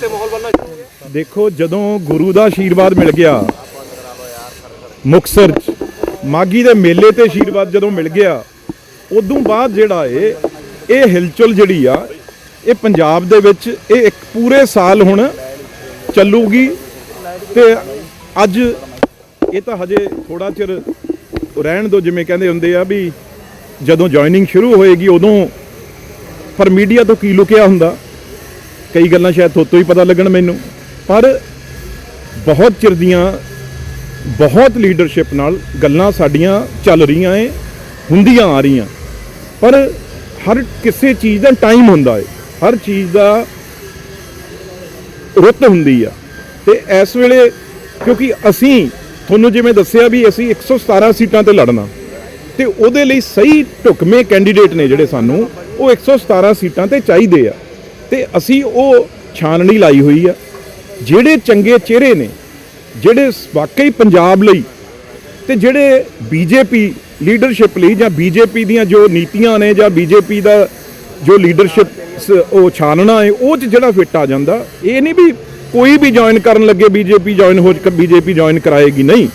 ਤੇ ਮਾਹੌਲ ਬਣਨਾ ਸ਼ੁਰੂ ਹੋ? ਗਿਆ ਦੇਖੋ, ਜਦੋਂ ਗੁਰੂ ਦਾ ਆਸ਼ੀਰਵਾਦ ਮਿਲ ਗਿਆ ਮੁਕਸਰ ਚ, ਮਾਗੀ ਦੇ ਮੇਲੇ ਤੇ ਆਸ਼ੀਰਵਾਦ ਜਦੋਂ ਮਿਲ ਗਿਆ, ਉਦੋਂ ਬਾਅਦ ਜਿਹੜਾ ਏ, ਇਹ ਹਿਲਚੁਲ ਜਿਹੜੀ ਆ, ਇਹ ਪੰਜਾਬ ਦੇ ਵਿੱਚ ਇਹ ਇੱਕ ਪੂਰੇ ਸਾਲ ਹੁਣ ਚੱਲੂਗੀ ਤੇ ਅੱਜ ਇਹ ਤਾਂ ਹਜੇ ਥੋੜਾ ਚਿਰ ਰਹਿਣ ਦੋ, ਜਿਵੇਂ ਕਹਿੰਦੇ ਹੁੰਦੇ ਆ ਵੀ ਜਦੋਂ ਜੁਆਇਨਿੰਗ ਸ਼ੁਰੂ ਹੋਏਗੀ ਉਦੋਂ ਪਰ ਮੀਡੀਆ ਤੋਂ ਕੀ ਲੁਕਿਆ ਹੁੰਦਾ? ਕਈ ਗੱਲਾਂ ਸ਼ਾਇਦ ਥੋਤੋਂ ਹੀ ਪਤਾ ਲੱਗਣ ਮੈਨੂੰ, ਪਰ ਬਹੁਤ ਚਿਰ ਦੀਆਂ ਬਹੁਤ ਲੀਡਰਸ਼ਿਪ ਨਾਲ ਗੱਲਾਂ ਸਾਡੀਆਂ ਚੱਲ ਰਹੀਆਂ ਏ, ਹੁੰਦੀਆਂ ਆ ਰਹੀਆਂ। ਪਰ ਹਰ ਕਿਸੇ ਚੀਜ਼ ਦਾ ਟਾਈਮ ਹੁੰਦਾ ਏ, ਹਰ ਚੀਜ਼ ਦਾ ਰੁੱਤ ਹੁੰਦੀ ਆ। ਤੇ ਇਸ ਵੇਲੇ ਕਿਉਂਕਿ ਅਸੀਂ, ਤੁਹਾਨੂੰ ਜਿਵੇਂ ਦੱਸਿਆ ਵੀ ਅਸੀਂ 117 ਸੀਟਾਂ ਤੇ ਲੜਨਾ, ਤੇ ਉਹਦੇ ਲਈ ਸਹੀ ਢੁਕਵੇਂ ਕੈਂਡੀਡੇਟ ਨੇ ਜਿਹੜੇ ਸਾਨੂੰ, ਉਹ 117 ਸੀਟਾਂ ਤੇ ਚਾਹੀਦੇ ਆ। ਤੇ ਅਸੀਂ ਉਹ ਛਾਨਣੀ ਲਾਈ ਹੋਈ ਆ, ਜਿਹੜੇ ਚੰਗੇ ਚਿਹਰੇ ਨੇ, ਜਿਹੜੇ ਵਾਕਈ ਪੰਜਾਬ ਲਈ ਤੇ ਜਿਹੜੇ ਬੀਜੇਪੀ ਲੀਡਰਸ਼ਿਪ ਲਈ ਜਾਂ ਬੀਜੇਪੀ ਦੀਆਂ ਜੋ ਨੀਤੀਆਂ ਨੇ ਜਾਂ ਬੀਜੇਪੀ ਦਾ ਜੋ ਲੀਡਰਸ਼ਿਪ ਉਹ ਛਾਨਣਾ ਹੈ ਉਹ ਚ ਜਿਹੜਾ ਫਿੱਟ ਆ ਜਾਂਦਾ, ਇਹ ਨਹੀਂ ਵੀ ਕੋਈ ਵੀ ਜੁਆਇਨ ਕਰਨ ਲੱਗੇ ਬੀਜੇਪੀ ਜੁਆਇਨ ਹੋ ਬੀਜੇਪੀ ਜੁਆਇਨ ਕਰਾਏਗੀ ਨਹੀਂ।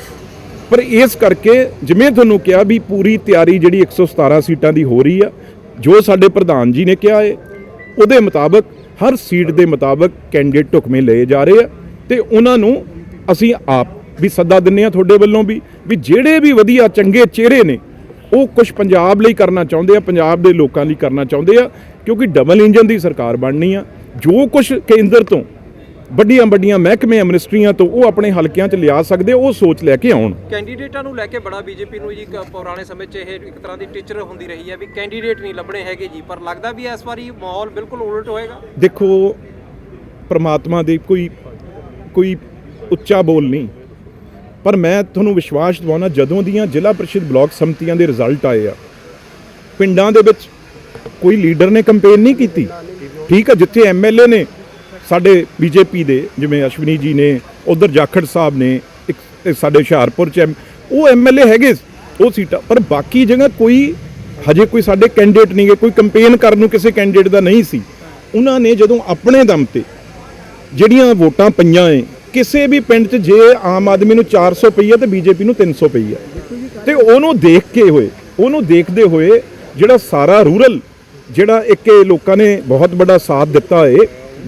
ਪਰ ਇਸ ਕਰਕੇ ਜਿਵੇਂ ਤੁਹਾਨੂੰ ਕਿਹਾ ਵੀ ਪੂਰੀ ਤਿਆਰੀ ਜਿਹੜੀ 117 ਸੀਟਾਂ ਦੀ ਹੋ ਰਹੀ ਆ, ਜੋ ਸਾਡੇ ਪ੍ਰਧਾਨ ਜੀ ਨੇ ਕਿਹਾ ਹੈ ਉਹਦੇ ਮੁਤਾਬਕ ਹਰ ਸੀਟ ਦੇ ਮੁਤਾਬਕ ਕੈਂਡੀਡੇਟ ਢੁਕਵੇਂ ਲਏ ਜਾ ਰਹੇ ਆ ਤੇ ਉਹਨਾਂ ਨੂੰ ਅਸੀਂ ਆਪ ਵੀ ਸੱਦਾ ਦਿੰਨੇ ਆ ਤੁਹਾਡੇ ਵੱਲੋਂ ਵੀ ਵੀ ਜਿਹੜੇ ਵੀ ਵਧੀਆ ਚੰਗੇ ਚਿਹਰੇ ਨੇ, ਉਹ ਕੁਝ ਪੰਜਾਬ ਲਈ ਕਰਨਾ ਚਾਹੁੰਦੇ ਆ, ਪੰਜਾਬ ਦੇ ਲੋਕਾਂ ਲਈ ਕਰਨਾ ਚਾਹੁੰਦੇ ਆ, ਕਿਉਂਕਿ ਡਬਲ ਇੰਜਨ ਦੀ ਸਰਕਾਰ ਬਣਨੀ ਆ। ਜੋ ਕੁਝ ਕੇਂਦਰ ਤੋਂ ਵੱਡੀਆਂ ਵੱਡੀਆਂ ਮਹਿਕਮੇ ਮਿਨਿਸਟਰੀਆਂ ਤੋਂ ਉਹ ਆਪਣੇ ਹਲਕਿਆਂ 'ਚ ਲਿਆ ਸਕਦੇ ਉਹ ਸੋਚ ਲੈ ਕੇ ਆਉਣ। ਕੈਂਡੀਡੇਟਾਂ ਨੂੰ ਲੈ ਕੇ ਬੜਾ ਬੀਜੇਪੀ ਨੂੰ ਜੀ ਪੁਰਾਣੇ ਸਮੇਂ 'ਚ ਇਹ ਇੱਕ ਤਰ੍ਹਾਂ ਦੀ ਟੀਚਰ ਹੁੰਦੀ ਰਹੀ ਹੈ ਵੀ ਕੈਂਡੀਡੇਟ ਨਹੀਂ ਲੱਭਣੇ ਹੈਗੇ ਜੀ ਪਰ ਲੱਗਦਾ ਵੀ ਇਸ ਵਾਰੀ ਮਾਹੌਲ ਬਿਲਕੁਲ ਉਲਟ ਹੋਏਗਾ। ਦੇਖੋ ਪ੍ਰਮਾਤਮਾ ਦੀ ਕੋਈ ਕੋਈ ਉੱਚਾ ਬੋਲ ਨਹੀਂ। ਪਰ ਮੈਂ ਤੁਹਾਨੂੰ ਵਿਸ਼ਵਾਸ ਦਿਵਾਉਣਾ ਜਦੋਂ ਦੀਆਂ ਜ਼ਿਲ੍ਹਾ ਪ੍ਰੀਸ਼ਦ ਬਲਾਕ ਸੰਮਤੀਆਂ ਦੇ ਰਿਜ਼ਲਟ ਆਏ ਆ ਪਿੰਡਾਂ ਦੇ ਵਿੱਚ ਕੋਈ ਲੀਡਰ ਨੇ ਕੰਪੇਨ ਨਹੀਂ ਕੀਤੀ। ਠੀਕ ਆ ਜਿੱਥੇ ਐਮਐਲਏ ਨੇ ਸਾਡੇ ਬੀਜੇਪੀ ਦੇ, ਜਿਵੇਂ ਅਸ਼ਵਨੀ ਜੀ ਨੇ, ਉਧਰ ਜਾਖੜ ਸਾਹਿਬ ਨੇ, ਇੱਕ ਸਾਡੇ ਹੁਸ਼ਿਆਰਪੁਰ ਚ ਐਮ- ਉਹ ਐਮਐਲਏ ਹੈਗੇ ਉਹ ਸੀਟਾਂ, ਪਰ ਬਾਕੀ ਜਗ੍ਹਾ ਕੋਈ, ਹਜੇ ਕੋਈ ਸਾਡੇ ਕੈਂਡੀਡੇਟ ਨਹੀਂਗੇ ਕੋਈ ਕੰਪੇਨ ਕਰਨ ਨੂੰ ਕਿਸੇ ਕੈਂਡੀਡੇਟ ਦਾ ਨਹੀਂ ਸੀ। ਉਹਨਾਂ ਨੇ ਜਦੋਂ ਆਪਣੇ ਦਮ ਤੇ ਜਿਹੜੀਆਂ ਵੋਟਾਂ ਪਈਆਂ ਏ, ਕਿਸੇ ਵੀ ਪਿੰਡ 'ਚ ਜੇ ਆਮ ਆਦਮੀ ਨੂੰ 400 ਪਈ ਹੈ ਤੇ ਬੀਜੇਪੀ ਨੂੰ 300 ਪਈ ਹੈ ਤੇ ਉਹਨੂੰ ਦੇਖ ਕੇ ਹੋਏ, ਉਹਨੂੰ ਦੇਖਦੇ ਹੋਏ ਜਿਹੜਾ ਸਾਰਾ ਰੂਰਲ, ਜਿਹੜਾ ਇੱਕ ਲੋਕਾਂ ਨੇ ਬਹੁਤ ਵੱਡਾ ਸਾਥ ਦਿੱਤਾ ਏ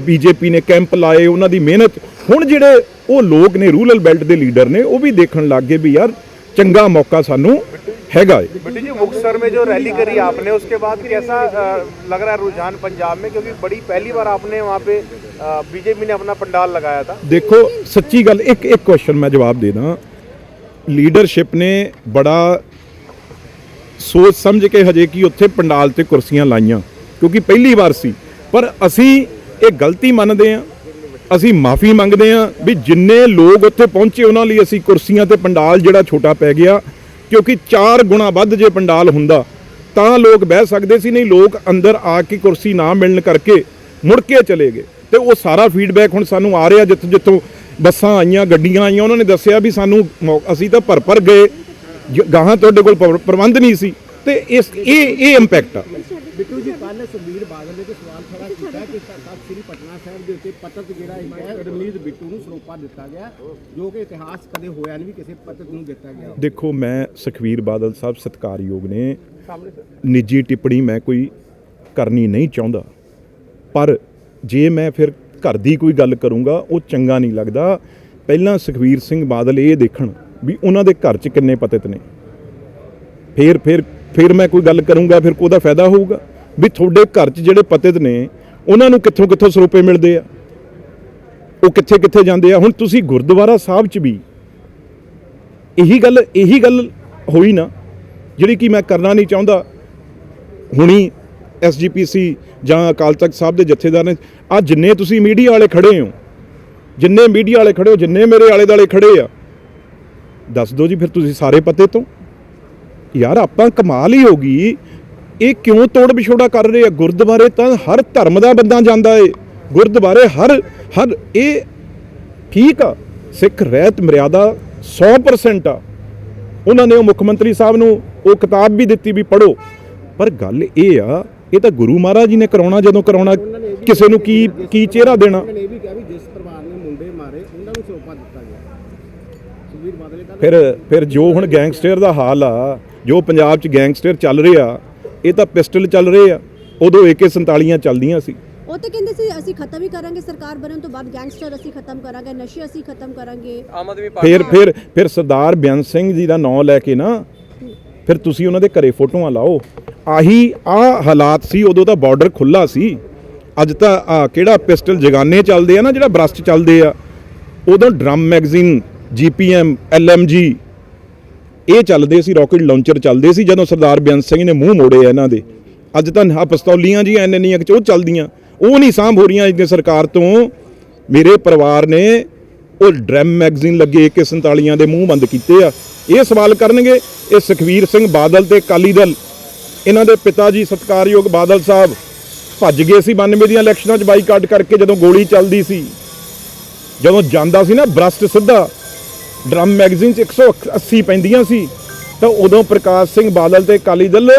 ਬੀਜੇਪੀ ਨੇ ਕੈਂਪ ਲਾਏ ਉਹਨਾਂ ਦੀ ਮਿਹਨਤ ਹੁਣ ਜਿਹੜੇ ਉਹ ਲੋਕ ਨੇ ਰੂਰਲ ਬੈਲਟ ਦੇ ਲੀਡਰ ਨੇ ਉਹ ਵੀ ਦੇਖਣ ਲੱਗ ਗਏ ਵੀ ਯਾਰ ਚੰਗਾ ਮੌਕਾ ਸਾਨੂੰ ਹੈਗਾ ਏ बेटी जी मुक्तसर में जो रैली करी आपने उसके बाद कैसा अ, लग रहा है रुझान पंजाब में क्योंकि बड़ी पहली बार आपने वहाँ पे बीजेपी ने अपना पंडाल लगाया था ਦੇਖੋ ਸੱਚੀ ਗੱਲ ਇੱਕ ਇੱਕ ਕੁਐਸਚਨ ਮੈਂ ਜਵਾਬ ਦੇ ਦਾਂ ਲੀਡਰਸ਼ਿਪ ਨੇ ਬੜਾ ਸੋਚ ਸਮਝ ਕੇ ਹਜੇ ਕੀ ਉੱਥੇ ਪੰਡਾਲ ਤੇ ਕੁਰਸੀਆਂ ਲਾਈਆਂ ਕਿਉਂਕਿ ਪਹਿਲੀ ਵਾਰ ਸੀ ਪਰ ਅਸੀਂ ਇਹ ਗਲਤੀ ਮੰਨਦੇ ਹਾਂ ਅਸੀਂ ਮਾਫੀ ਮੰਗਦੇ ਹਾਂ ਵੀ ਜਿੰਨੇ ਲੋਕ ਉੱਥੇ ਪਹੁੰਚੇ, ਉਹਨਾਂ ਲਈ ਅਸੀਂ ਕੁਰਸੀਆਂ ਤੇ ਪੰਡਾਲ ਜਿਹੜਾ ਛੋਟਾ ਪੈ ਗਿਆ, ਕਿਉਂਕਿ 4 ਗੁਣਾ ਵੱਧ ਜੇ ਪੰਡਾਲ ਹੁੰਦਾ, ਤਾਂ ਲੋਕ ਬਹਿ ਸਕਦੇ ਸੀ, ਨਹੀਂ ਲੋਕ ਅੰਦਰ ਆ ਕੇ ਕੁਰਸੀ ਨਾ ਮਿਲਣ ਕਰਕੇ ਮੁੜ ਕੇ ਚਲੇ ਗਏ। ਤੇ ਉਹ ਸਾਰਾ ਫੀਡਬੈਕ ਹੁਣ ਸਾਨੂੰ ਆ ਰਿਹਾ, ਜਿੱਥੋਂ ਜਿੱਥੋਂ ਬੱਸਾਂ ਆਈਆਂ, ਗੱਡੀਆਂ ਆਈਆਂ, ਉਹਨਾਂ ਨੇ ਦੱਸਿਆ ਵੀ ਸਾਨੂੰ ਮੌ- ਅਸੀਂ ਤਾਂ ਭਰ ਭਰ ਗਏ, ਜ- ਗਾਹਾਂ ਤੁਹਾਡੇ ਕੋਲ ਪ੍ਰਬੰਧ ਨਹੀਂ ਸੀ। ਤੇ ਇਸ, ਇਹ ਇਹ ਇੰਪੈਕਟ ਆ। ਬਿੱਟੂ ਜੀ ਕੱਲ ਸੁਖਬੀਰ ਬਾਦਲ ਨੇ ਸਵਾਲ ਕੀਤਾ ਕਿ ਤਖਤ ਸ੍ਰੀ ਪਟਨਾ ਸਾਹਿਬ ਦੇ ਉੱਤੇ ਪਤਤ ਜਿਹੜਾ ਹੈ ਰਮਨੀਤ ਬਿੱਟੂ ਨੂੰ ਸਰੋਪਾ ਦਿੱਤਾ ਗਿਆ ਜੋ ਕਿ ਇਤਿਹਾਸ ਕਦੇ ਹੋਇਆ ਨਹੀਂ ਵੀ ਕਿਸੇ ਪਤਤ ਨੂੰ ਦਿੱਤਾ ਗਿਆ ਦੇਖੋ ਮੈਂ ਸੁਖਵੀਰ ਬਾਦਲ ਸਾਹਿਬ ਸਤਿਕਾਰਯੋਗ ਨੇ। ਨਿੱਜੀ ਟਿੱਪਣੀ ਮੈਂ ਕੋਈ ਕਰਨੀ ਨਹੀਂ ਚਾਹੁੰਦਾ। ਪਰ ਜੇ ਮੈਂ ਫਿਰ ਘਰ ਦੀ ਕੋਈ ਗੱਲ ਕਰੂੰਗਾ ਉਹ ਚੰਗਾ ਨਹੀਂ ਲੱਗਦਾ। ਪਹਿਲਾਂ ਸੁਖਵੀਰ ਸਿੰਘ ਬਾਦਲ ਇਹ ਦੇਖਣ ਵੀ ਉਹਨਾਂ ਦੇ ਘਰ 'ਚ ਕਿੰਨੇ ਪਤਿਤ ਨੇ। ਫਿਰ ਫਿਰ ਫਿਰ ਮੈਂ ਕੋਈ ਗੱਲ ਕਰੂੰਗਾ ਫਿਰ ਉਹਦਾ ਫਾਇਦਾ ਹੋਊਗਾ। ਵੀ ਤੁਹਾਡੇ ਘਰ 'ਚ ਜਿਹੜੇ ਪਤਿਤ ਨੇ ਉਹਨਾਂ ਨੂੰ ਕਿੱਥੋਂ ਕਿੱਥੋਂ ਸਰੋਪੇ ਮਿਲਦੇ ਆ? ਉਹ ਕਿੱਥੇ ਕਿੱਥੇ ਜਾਂਦੇ ਆ? ਹੁਣ ਤੁਸੀਂ ਗੁਰਦੁਆਰਾ ਸਾਹਿਬ 'ਚ ਵੀ ਇਹੀ ਗੱਲ ਇਹੀ ਗੱਲ ਹੋਈ ਨਾ, ਜਿਹੜੀ ਕਿ ਮੈਂ ਕਰਨਾ ਨਹੀਂ ਚਾਹੁੰਦਾ। ਹੁਣੀ ਐਸਜੀਪੀਸੀ ਜਾਂ ਅਕਾਲ ਤਖਤ ਸਾਹਿਬ ਦੇ ਜਥੇਦਾਰ ਨੇ, ਆ ਜਿੰਨੇ ਤੁਸੀਂ ਮੀਡੀਆ ਵਾਲੇ ਖੜੇ ਹੋ, ਜਿੰਨੇ ਮੀਡੀਆ ਵਾਲੇ ਖੜੇ ਹੋ, ਜਿੰਨੇ ਮੇਰੇ ਆਲੇ ਦਾਲੇ ਖੜੇ ਆ, ਦੱਸ ਦਿਓ ਜੀ ਫਿਰ ਤੁਸੀਂ ਸਾਰੇ ਪਤੇ ਤੋਂ। ਯਾਰ ਆਪਾਂ ਕਮਾਲ ਹੀ ਹੋ ਗਈ। ਇਹ ਕਿਉਂ ਤੋੜ ਵਿਛੋੜਾ ਕਰ ਰਹੇ ਆ? ਗੁਰਦੁਆਰੇ ਤਾਂ ਹਰ ਧਰਮ ਦਾ ਬੰਦਾ ਜਾਂਦਾ ਏ। ਗੁਰਦੁਆਰੇ ਹਰ ਹਰ ਇਹ ਠੀਕ ਆ ਸਿੱਖ ਰਹਿਤ ਮਰਿਆਦਾ 100% ਆ। ਉਹਨਾਂ ਨੇ ਉਹ ਮੁੱਖ ਮੰਤਰੀ ਸਾਹਿਬ ਨੂੰ ਉਹ ਕਿਤਾਬ ਵੀ ਦਿੱਤੀ ਵੀ ਪੜੋ ਪਰ ਗੱਲ ਇਹ ਆ ਇਹ ਤਾਂ ਗੁਰੂ ਮਹਾਰਾਜ ਜੀ ਨੇ ਕਰਾਉਣਾ ਜਦੋਂ ਕਰਾਉਣਾ ਕਿਸੇ ਨੂੰ ਕੀ ਕੀ ਚਿਹਰਾ ਦੇਣਾ? ਫਿਰ ਫਿਰ ਜੋ ਹੁਣ ਗੈਂਗਸਟਰ ਦਾ ਹਾਲ ਆ ਜੋ ਪੰਜਾਬ 'ਚ ਗੈਂਗਸਟਰ ਚੱਲ ਰਿਹਾ ਇਹ ਤਾਂ ਪਿਸਟਲ ਚੱਲ ਰਹੇ ਆ। ਉਦੋਂ AK47 ਚੱਲਦੀਆਂ ਸੀ। ਉਹ ਤਾਂ ਕਹਿੰਦੇ ਸੀ ਅਸੀਂ ਖਤਮ ਹੀ ਕਰਾਂਗੇ ਸਰਕਾਰ ਬਣਨ ਤੋਂ ਬਾਅਦ ਗੈਂਗਸਟਰ ਅਸੀਂ ਖਤਮ ਕਰਾਂਗੇ ਨਸ਼ੇ ਅਸੀਂ ਖਤਮ ਕਰਾਂਗੇ। ਆਮ ਆਦਮੀ ਪਾਰਟੀ ਫਿਰ ਫਿਰ ਫਿਰ ਸਰਦਾਰ ਬਿਆਨ ਸਿੰਘ ਜੀ ਦਾ ਨਾਂ ਲੈ ਕੇ ਨਾ ਫਿਰ ਤੁਸੀਂ ਉਹਨਾਂ ਦੇ ਘਰੇ ਫੋਟੋਆਂ ਲਾਓ। ਆਹੀ ਆ ਹਾਲਾਤ ਸੀ ਉਦੋਂ ਤਾਂ ਬਾਰਡਰ ਖੁੱਲਾ ਸੀ। ਅੱਜ ਤਾਂ ਆ ਕਿਹੜਾ ਪਿਸਟਲ ਜਗਾਨੇ ਚੱਲਦੇ ਆ ਨਾ ਜਿਹੜਾ ਬਰਸਟ ਚੱਲਦੇ ਆ। ਉਦੋਂ ਡਰਮ ਮੈਗਜ਼ੀਨ ਜੀਪੀਐਮ ਐਲਐਮਜੀ ਇਹ ਚੱਲਦੇ ਸੀ ਰਾਕਟ ਲਾਂਚਰ ਚੱਲਦੇ ਸੀ, ਜਦੋਂ ਸਰਦਾਰ ਬਿਆਨ ਸਿੰਘ ਨੇ ਮੂੰਹ ਮੋੜੇ ਆ ਇਹਨਾਂ ਦੇ। ਅੱਜ ਤਾਂ ਆ ਪਿਸਤੌਲੀਆਂ ਜੀ ਐਨ 'ਚ ਉਹ ਚੱਲਦੀਆਂ। ਉਹ ਨਹੀਂ ਸਾਂਭ ਹੋ ਰਹੀਆਂ ਇਸ ਸਰਕਾਰ ਤੋਂ। ਮੇਰੇ ਪਰਿਵਾਰ ਨੇ ਉਹ ਡਰਮ ਮੈਗਜ਼ੀਨ ਲੱਗੇ AK47 ਦੇ ਮੂੰਹ ਬੰਦ ਕੀਤੇ ਆ। ਇਹ ਸਵਾਲ ਕਰਨਗੇ, ਇਹ ਸੁਖਵੀਰ ਸਿੰਘ ਬਾਦਲ ਤੇ ਅਕਾਲੀ ਦਲ। ਇਹਨਾਂ ਦੇ ਪਿਤਾ ਜੀ ਸਤਕਾਰਯੋਗ ਬਾਦਲ ਸਾਹਿਬ ਭੱਜ ਗਏ ਸੀ 92 ਦੀਆਂ ਇਲੈਕਸ਼ਨਾਂ 'ਚ ਬਾਈਕਾਟ ਕਰਕੇ ਜਦੋਂ ਗੋਲੀ ਚੱਲਦੀ ਸੀ। ਜਦੋਂ ਜਾਂਦਾ ਸੀ ਨਾ ਬ੍ਰਸ਼ਟ ਸਿੱਧਾ ਡਰਮ ਮੈਗਜ਼ੀਨ 'ਚ 180 ਪੈਂਦੀਆਂ ਸੀ ਤਾਂ ਉਦੋਂ ਪ੍ਰਕਾਸ਼ ਸਿੰਘ ਬਾਦਲ ਤੇ ਅਕਾਲੀ ਦਲ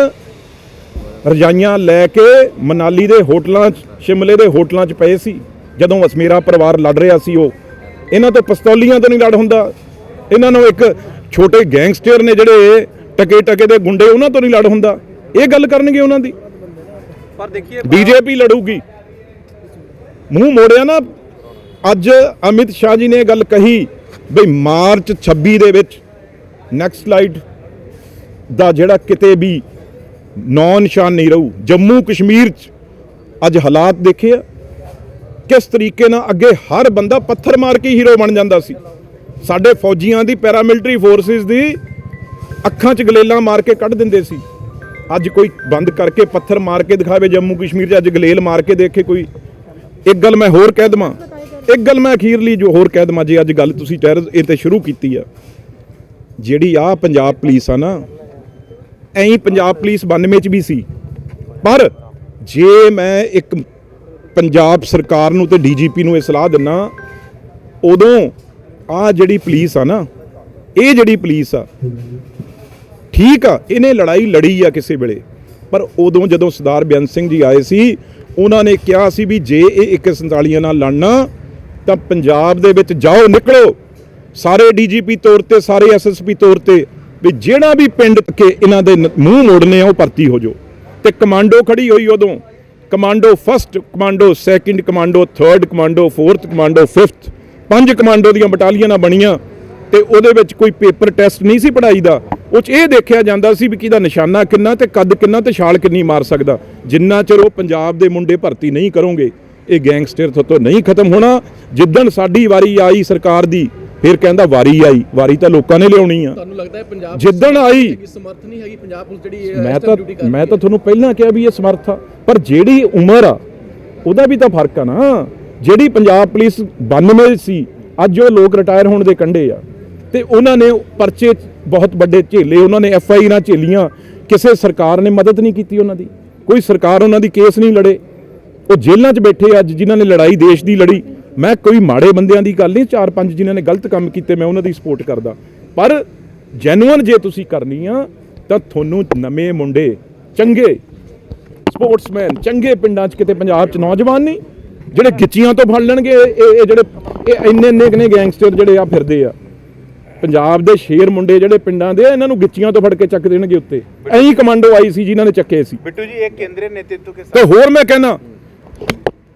ਰਜਾਈਆਂ ਲੈ ਕੇ ਮਨਾਲੀ ਦੇ ਹੋਟਲਾਂ 'ਚ ਸ਼ਿਮਲੇ ਦੇ ਹੋਟਲਾਂ 'ਚ ਪਏ ਸੀ। ਜਦੋਂ ਵਸਮੇਰਾ ਪਰਿਵਾਰ ਲੜ ਰਿਹਾ ਸੀ ਉਹ ਇਹਨਾਂ ਤੋਂ ਪਿਸਤੌਲੀਆਂ ਤੋਂ ਨਹੀਂ ਲੜ ਹੁੰਦਾ। ਇਹਨਾਂ ਨੂੰ ਇੱਕ ਛੋਟੇ ਗੈਂਗਸਟਰ ਨੇ ਜਿਹੜੇ ਟਕੇ ਟਕੇ ਦੇ ਗੁੰਡੇ ਉਹਨਾਂ ਤੋਂ ਨਹੀਂ ਲੜ ਹੁੰਦਾ। ਇਹ ਗੱਲ ਕਰਨਗੇ ਉਹਨਾਂ ਦੀ। ਪਰ ਦੇਖੀਏ ਬੀਜੇਪੀ ਲੜੂਗੀ। ਮੂੰਹ ਮੋੜਿਆ ਨਾ ਅੱਜ ਅਮਿਤ ਸ਼ਾਹ ਜੀ ਨੇ ਇਹ ਗੱਲ ਕਹੀ ਬਈ ਮਾਰਚ 26 ਦੇ ਵਿੱਚ ਨੈਕਸਟ ਸਲਾਈਡ ਦਾ ਜਿਹੜਾ ਕਿਤੇ ਵੀ ਨੌ ਨਿਸ਼ਾਨ ਨਹੀਂ ਰਹੂ, ਜੰਮੂ ਕਸ਼ਮੀਰ 'ਚ ਅੱਜ ਹਾਲਾਤ ਦੇਖੇ ਆ, ਕਿਸ ਤਰੀਕੇ ਨਾਲ ਅੱਗੇ ਹਰ ਬੰਦਾ ਪੱਥਰ ਮਾਰ ਕੇ ਹੀਰੋ ਬਣ ਜਾਂਦਾ ਸੀ। ਸਾਡੇ ਫੌਜੀਆਂ ਦੀ ਪੈਰਾਮਿਲਟਰੀ ਫੋਰਸਿਸ ਦੀ ਅੱਖਾਂ 'ਚ ਗਲੇਲਾਂ ਮਾਰ ਕੇ ਕੱਢ ਦਿੰਦੇ ਸੀ। ਅੱਜ ਕੋਈ ਬੰਦ ਕਰਕੇ ਪੱਥਰ ਮਾਰ ਕੇ ਦਿਖਾਵੇ ਜੰਮੂ ਕਸ਼ਮੀਰ 'ਚ, ਅੱਜ ਗਲੇਲ ਮਾਰ ਕੇ ਦੇਖੇ ਕੋਈ। ਇੱਕ ਗੱਲ ਮੈਂ ਹੋਰ ਕਹਿ ਦਵਾਂ ਇੱਕ ਗੱਲ ਮੈਂ ਅਖੀਰਲੀ ਜੋ ਹੋਰ ਕਹਿ ਦਵਾਂ, ਜੇ ਅੱਜ ਗੱਲ ਤੁਸੀਂ ਟੈਰ ਇਹ ਤੇ ਸ਼ੁਰੂ ਕੀਤੀ ਆ, ਜਿਹੜੀ ਆ ਪੰਜਾਬ ਪੁਲਿਸ ਆ ਨਾ, ਐਂ ਪੰਜਾਬ ਪੁਲਿਸ 92 ਚ ਵੀ ਸੀ। ਪਰ ਜੇ ਮੈਂ ਇੱਕ ਪੰਜਾਬ ਸਰਕਾਰ ਨੂੰ ਤੇ ਡੀਜੀਪੀ ਨੂੰ ਇਹ ਸਲਾਹ ਦਿੰਨਾ, ਉਦੋਂ ਆ ਜਿਹੜੀ ਪੁਲਿਸ ਆ ਨਾ, ਇਹ ਜਿਹੜੀ ਪੁਲਿਸ ਆ, ਠੀਕ ਆ, ਇਹਨੇ ਲੜਾਈ ਲੜੀ ਆ ਕਿਸੇ ਵੇਲੇ, ਪਰ ਉਦੋਂ ਜਦੋਂ ਸਰਦਾਰ ਬਿਆਨ ਸਿੰਘ ਜੀ ਆਏ ਸੀ, ਉਹਨਾਂ ਨੇ ਕਿਹਾ ਸੀ ਵੀ ਜੇ ਇਹ 147 ਨਾਲ ਲੜਨਾ ਤਾਂ ਪੰਜਾਬ ਦੇ ਵਿੱਚ ਜਾਓ, ਨਿਕਲੋ। ਸਾਰੇ ਡੀਜੀਪੀ ਤੌਰ ਤੇ, ਸਾਰੇ ਐਸਐਸਪੀ ਤੌਰ ਤੇ ਵੀ ਜਿਹੜਾ ਵੀ ਪਿੰਡ ਕੇ ਇਹਨਾਂ ਦੇ ਮੂੰਹ ਮੋੜਨੇ ਆ, ਉਹ ਭਰਤੀ ਹੋ ਜਾਓ। ਤੇ ਕਮਾਂਡੋ ਖੜੀ ਹੋਈ ਉਦੋਂ। Commando first commando second commando third commando fourth commando fifth ਪੰਜ ਕਮਾਂਡੋ ਦੀਆਂ ਬਟਾਲੀਅਨਾਂ ਬਣੀਆਂ। ਤੇ ਉਹਦੇ ਵਿੱਚ ਕੋਈ ਪੇਪਰ ਟੈਸਟ ਨਹੀਂ ਸੀ ਪੜਾਈ ਦਾ। ਉਹ 'ਚ ਇਹ ਦੇਖਿਆ ਜਾਂਦਾ ਸੀ ਵੀ ਕਿਹਦਾ ਨਿਸ਼ਾਨਾ ਕਿੰਨਾ ਤੇ ਕੱਦ ਕਿੰਨਾ ਤੇ ਛਾਲ ਕਿੰਨੀ ਮਾਰ ਸਕਦਾ। ਜਿੰਨਾ ਚਿਰ ਉਹ ਪੰਜਾਬ ਦੇ ਮੁੰਡੇ ਭਰਤੀ ਨਹੀਂ ਕਰੋਗੇ ਇਹ ਗੈਂਗਸਟਰ ਤੋਂ ਨਹੀਂ ਖਤਮ ਹੋਣਾ। ਜਿੱਦਣ ਸਾਡੀ ਵਾਰੀ ਆਈ ਸਰਕਾਰ ਦੀ ਫਿਰ ਕਹਿੰਦਾ ਵਾਰੀ ਆਈ। ਵਾਰੀ ਤਾਂ ਲੋਕਾਂ ਨੇ ਲਿਆਉਣੀ ਆ। ਤੁਹਾਨੂੰ ਲੱਗਦਾ ਹੈ ਪੰਜਾਬ ਜਿੱਦਣ ਆਈ ਸਮਰਥ ਨਹੀਂ ਹੈਗੀ? ਪੰਜਾਬ ਪੁਲਿਸ ਜਿਹੜੀ ਮੈਂ ਤਾਂ ਮੈਂ ਤਾਂ ਤੁਹਾਨੂੰ ਪਹਿਲਾਂ ਕਿਹਾ ਵੀ ਇਹ ਸਮਰਥ ਆ। ਪਰ ਜਿਹੜੀ ਉਮਰ ਆ ਉਹਦਾ ਵੀ ਤਾਂ ਫ਼ਰਕ ਆ ਨਾ। ਜਿਹੜੀ ਪੰਜਾਬ ਪੁਲਿਸ 92 ਸੀ ਅੱਜ ਉਹ ਲੋਕ ਰਿਟਾਇਰ ਹੋਣ ਦੇ ਕੰਢੇ ਆ। ਤੇ ਉਹਨਾਂ ਨੇ ਪਰਚੇ ਬਹੁਤ ਵੱਡੇ ਝੇਲੇ ਉਹਨਾਂ ਨੇ ਐਫ ਆਈ ਨਾਲ ਝੇਲੀਆਂ। ਕਿਸੇ ਸਰਕਾਰ ਨੇ ਮਦਦ ਨਹੀਂ ਕੀਤੀ ਉਹਨਾਂ ਦੀ। ਕੋਈ ਸਰਕਾਰ ਉਹਨਾਂ ਦੀ ਕੇਸ ਨਹੀਂ ਲੜੇ। ਉਹ ਜੇਲ੍ਹਾਂ 'ਚ ਬੈਠੇ ਅੱਜ ਜਿਨ੍ਹਾਂ ਨੇ ਲੜਾਈ ਦੇਸ਼ ਦੀ ਲੜੀ। ਮੈਂ ਕੋਈ ਮਾੜੇ ਬੰਦਿਆਂ ਦੀ ਗੱਲ ਨਹੀਂ ਚਾਰ ਪੰਜ ਜਿਨ੍ਹਾਂ ਨੇ ਗਲਤ ਕੰਮ ਕੀਤੇ ਮੈਂ ਉਹਨਾਂ ਦੀ ਸਪੋਰਟ ਕਰਦਾ। ਪਰ ਜੈਨੂਅਨ ਜੇ ਤੁਸੀਂ ਕਰਨੀ ਆ ਤਾਂ ਤੁਹਾਨੂੰ ਨਵੇਂ ਮੁੰਡੇ ਚੰਗੇ ਸਪੋਰਟਸਮੈਨ ਚੰਗੇ ਪਿੰਡਾਂ 'ਚ ਕਿਤੇ ਪੰਜਾਬ 'ਚ ਨੌਜਵਾਨ ਨਹੀਂ ਜਿਹੜੇ ਗਿੱਚੀਆਂ ਤੋਂ ਫੜ ਲੈਣਗੇ ਇਹ ਇਹ ਜਿਹੜੇ ਇਹ ਇੰਨੇ ਇੰਨੇ ਨੇ ਗੈਂਗਸਟਰ ਜਿਹੜੇ ਆ ਫਿਰਦੇ ਆ। ਪੰਜਾਬ ਦੇ ਸ਼ੇਰ ਮੁੰਡੇ ਜਿਹੜੇ ਪਿੰਡਾਂ ਦੇ ਇਹਨਾਂ ਨੂੰ ਗਿੱਚੀਆਂ ਤੋਂ ਫੜ ਕੇ ਚੱਕ ਦੇਣਗੇ ਉੱਤੇ। ਐਂ ਕਮਾਂਡੋ ਆਈ ਸੀ ਜਿਨ੍ਹਾਂ ਨੇ ਚੱਕੇ ਸੀ। ਬਿੱਟੂ ਜੀ ਇਹ ਕੇਂਦਰੀ ਨੇਤਿਤਵ ਕੇ ਸਾਥ ਤੇ ਹੋਰ ਮੈਂ ਕਹਿਣਾ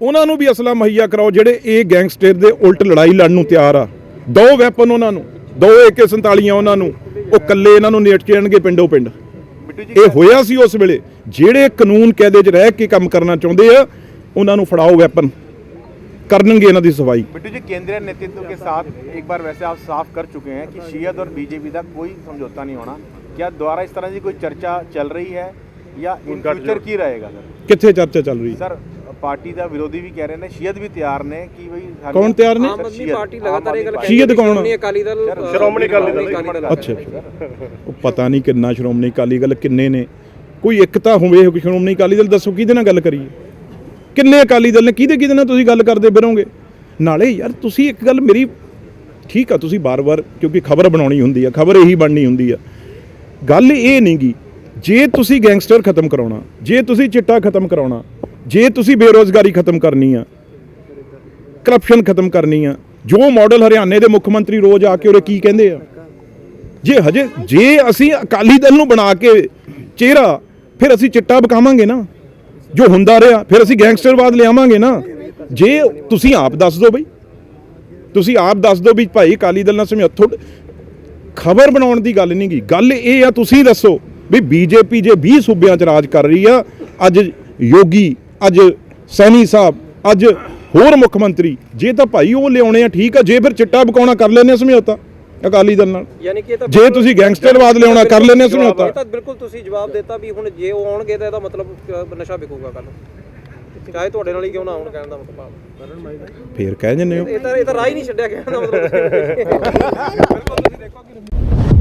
ਉਹਨਾਂ ਨੂੰ ਵੀ ਅਸਲਾ ਮੁਹੱਈਆ ਕਰਾਓ ਜਿਹੜੇ ਇਹ ਗੈਂਗਸਟਰ ਦੇ ਉਲਟ ਲੜਾਈ ਲੜਨ ਨੂੰ ਤਿਆਰ ਆ ਦੋ ਵੈਪਨ ਉਹਨਾਂ ਨੂੰ ਦੋ AK47 ਉਹਨਾਂ ਨੂੰ ਉਹ ਕੱਲੇ ਇਹਨਾਂ ਨੂੰ ਨੇਟ ਕੇ ਆਣਗੇ ਪਿੰਡੋਂ ਪਿੰਡ बिट्टू जी ਇਹ ਹੋਇਆ ਸੀ ਉਸ ਵੇਲੇ ਜਿਹੜੇ ਕਾਨੂੰਨ ਕਾਇਦੇ 'ਚ ਰਹਿ ਕੇ ਕੰਮ ਕਰਨਾ ਚਾਹੁੰਦੇ ਆ ਉਹਨਾਂ ਨੂੰ ਫੜਾਓ ਵੈਪਨ ਕਰਨਗੇ ਇਹਨਾਂ ਦੀ ਸਫਾਈ बिट्टू जी केंद्रीय नेतृत्व के साथ एक बार वैसे आप साफ कर चुके हैं कि शियद और बीजेपी का कोई समझौता नहीं होना क्या द्वारा इस तरह की कोई चर्चा चल रही है या इन फ्यूचर की रहेगा सर ਕਿੱਥੇ ਚਰਚਾ ਚੱਲ ਰਹੀ सर ਪਾਰਟੀ ਦਾ ਵਿਰੋਧੀ ਵੀ ਕਹਿ ਰਹੇ ਨੇ ਸ਼ੀਅਦ ਵੀ ਤਿਆਰ ਨੇ ਕਿ ਬਈ ਸਾਨੂੰ ਕੌਣ ਤਿਆਰ ਨੇ? ਪਾਰਟੀ ਲਗਾਤਾਰ ਇਹ ਗੱਲ ਕਹਿ ਸ਼ੀਅਦ ਕੌਣ? ਸ਼੍ਰੋਮਣੀ ਅਕਾਲੀ ਦਲ ਸ਼੍ਰੋਮਣੀ ਅਕਾਲੀ ਦਲ, ਅੱਛਾ ਉਹ ਪਤਾ ਨਹੀਂ ਕਿੰਨਾ ਸ਼੍ਰੋਮਣੀ ਅਕਾਲੀ ਦਲ ਕਿੰਨੇ ਨੇ। ਕੋਈ ਇੱਕ ਤਾਂ ਹੋਵੇ ਕੋਈ ਸ਼੍ਰੋਮਣੀ ਅਕਾਲੀ ਦਲ ਦੱਸੋ ਕਿਹਦੇ ਨਾਲ ਗੱਲ ਕਰੀਏ? ਕਿੰਨੇ ਅਕਾਲੀ ਦਲ ਨੇ ਕਿਹਦੇ ਕਿਹਦੇ ਨਾਲ ਤੁਸੀਂ ਗੱਲ ਕਰਦੇ ਫਿਰੋਗੇ? ਨਾਲੇ ਯਾਰ ਤੁਸੀਂ ਇੱਕ ਗੱਲ ਮੇਰੀ ਠੀਕ ਆ ਤੁਸੀਂ ਬਾਰ-ਬਾਰ ਕਿਉਂਕਿ ਖਬਰ ਬਣਾਉਣੀ ਹੁੰਦੀ ਆ ਖਬਰ ਇਹੀ ਬਣਨੀ ਹੁੰਦੀ ਆ। ਗੱਲ ਇਹ ਨਹੀਂਗੀ ਜੇ ਤੁਸੀਂ ਗੈਂਗਸਟਰ ਖਤਮ ਕਰਾਉਣਾ ਜੇ ਤੁਸੀਂ ਚਿੱਟਾ ਖਤਮ ਕਰਾਉਣਾ ਜੇ ਤੁਸੀਂ ਬੇਰੋਜ਼ਗਾਰੀ ਖਤਮ ਕਰਨੀ ਆ ਕਰਪਸ਼ਨ ਖਤਮ ਕਰਨੀ ਆ, ਜੋ ਮਾਡਲ ਹਰਿਆਣੇ ਦੇ ਮੁੱਖ ਮੰਤਰੀ ਰੋਜ਼ ਆ ਕੇ ਉਰੇ ਕੀ ਕਹਿੰਦੇ ਆ? ਜੇ ਹਜੇ, ਜੇ ਅਸੀਂ ਅਕਾਲੀ ਦਲ ਨੂੰ ਬਣਾ ਕੇ ਚਿਹਰਾ, ਫਿਰ ਅਸੀਂ ਚਿੱਟਾ ਬਕਾਵਾਂਗੇ ਨਾ। ਜੋ ਹੁੰਦਾ ਰਿਹਾ, ਫਿਰ ਅਸੀਂ ਗੈਂਗਸਟਰਵਾਦ ਲਿਆਵਾਂਗੇ ਨਾ। ਜੇ ਤੁਸੀਂ ਆਪ ਦੱਸ ਦਿਓ ਬਈ, ਤੁਸੀਂ ਆਪ ਦੱਸ ਦਿਓ ਵੀ ਭਾਈ ਅਕਾਲੀ ਦਲ ਨਾਲ ਸਮਝੌਤਾ ਖਬਰ ਬਣਾਉਣ ਦੀ ਗੱਲ ਨਹੀਂ ਗੀ ਗੱਲ ਇਹ ਆ, ਤੁਸੀਂ ਦੱਸੋ ਵੀ ਬੀਜੇਪੀ ਜੇ 20 ਸੂਬਿਆਂ 'ਚ ਰਾਜ ਕਰ ਰਹੀ ਆ, ਅੱਜ ਯੋਗੀ ਅੱਜ ਸੈਣੀ ਸਾਹਿਬ ਅੱਜ ਹੋਰ ਮੁੱਖ ਮੰਤਰੀ ਜੇ ਤਾਂ ਭਾਈ ਉਹ ਲਿਆਉਣੇ ਆ ਠੀਕ ਆ ਜੇ ਫਿਰ ਚਿੱਟਾ ਬਕਾਉਣਾ ਕਰ ਲੈਣੇ ਸਮਝੌਤਾ ਅਕਾਲੀ ਦਲ ਨਾਲ। ਯਾਨੀ ਕਿ ਇਹ ਤਾਂ ਜੇ ਤੁਸੀਂ ਗੈਂਗਸਟਰਵਾਦ ਲਿਆਉਣਾ ਕਰ ਲੈਣੇ ਸਮਝੌਤਾ। ਇਹ ਤਾਂ ਬਿਲਕੁਲ ਤੁਸੀਂ ਜਵਾਬ ਦਿੱਤਾ ਵੀ ਹੁਣ ਜੇ ਉਹ ਆਉਣਗੇ ਤਾਂ ਇਹਦਾ ਮਤਲਬ ਨਸ਼ਾ ਵਿਕੂਗਾ ਕੱਲ ਚਾਹੇ ਤੁਹਾਡੇ ਨਾਲ ਹੀ ਕਿਉਂ ਨਾ ਆਉਣ ਕਹਿਣ ਦਾ ਮਤਲਬ ਫੇਰ ਕਹਿ ਜੰਨੇ ਹੋ। ਇਹ ਤਾਂ ਇਹ ਤਾਂ ਰਾਹ ਹੀ ਨਹੀਂ ਛੱਡਿਆ ਕਹਿਣ ਦਾ ਮਤਲਬ। ਬਿਲਕੁਲ ਤੁਸੀਂ ਦੇਖੋ ਕਿ